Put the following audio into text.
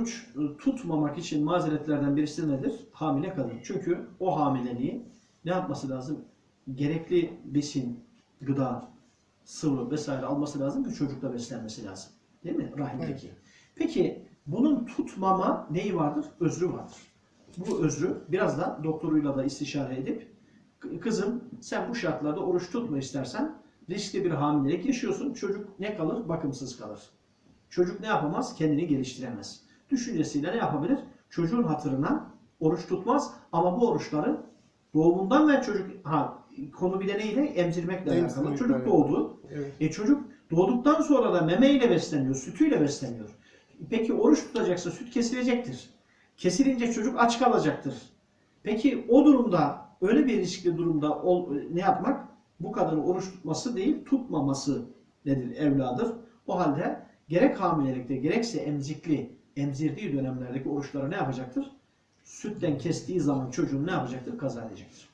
oruç e, tutmamak için mazeretlerden birisi nedir? Hamile kadın. Çünkü o hamileliği ne yapması lazım? Gerekli besin, gıda, sıvı vesaire alması lazım ki çocukla beslenmesi lazım. Değil mi? Rahimdeki. Peki bunun tutmama neyi vardır? Özrü vardır. Bu özrü biraz da doktoruyla da istişare edip kızım sen bu şartlarda oruç tutma istersen riskli bir hamilelik yaşıyorsun. Çocuk ne kalır? Bakımsız kalır. Çocuk ne yapamaz? Kendini geliştiremez. Düşüncesiyle ne yapabilir? Çocuğun hatırına oruç tutmaz ama bu oruçları doğumundan ve çocuk ha konu bir de neyle? Emzirmekle alakalı. Çocuk doğdu. Evet. E çocuk doğduktan sonra da memeyle besleniyor, sütüyle besleniyor. Peki oruç tutacaksa süt kesilecektir. Kesilince çocuk aç kalacaktır. Peki o durumda öyle bir riskli durumda ol- ne yapmak? Bu kadının oruç tutması değil, tutmaması nedir? Evladır. O halde gerek hamilelikte gerekse emzikli, emzirdiği dönemlerdeki oruçları ne yapacaktır? Sütten kestiği zaman çocuğun ne yapacaktır? Kaza edecektir.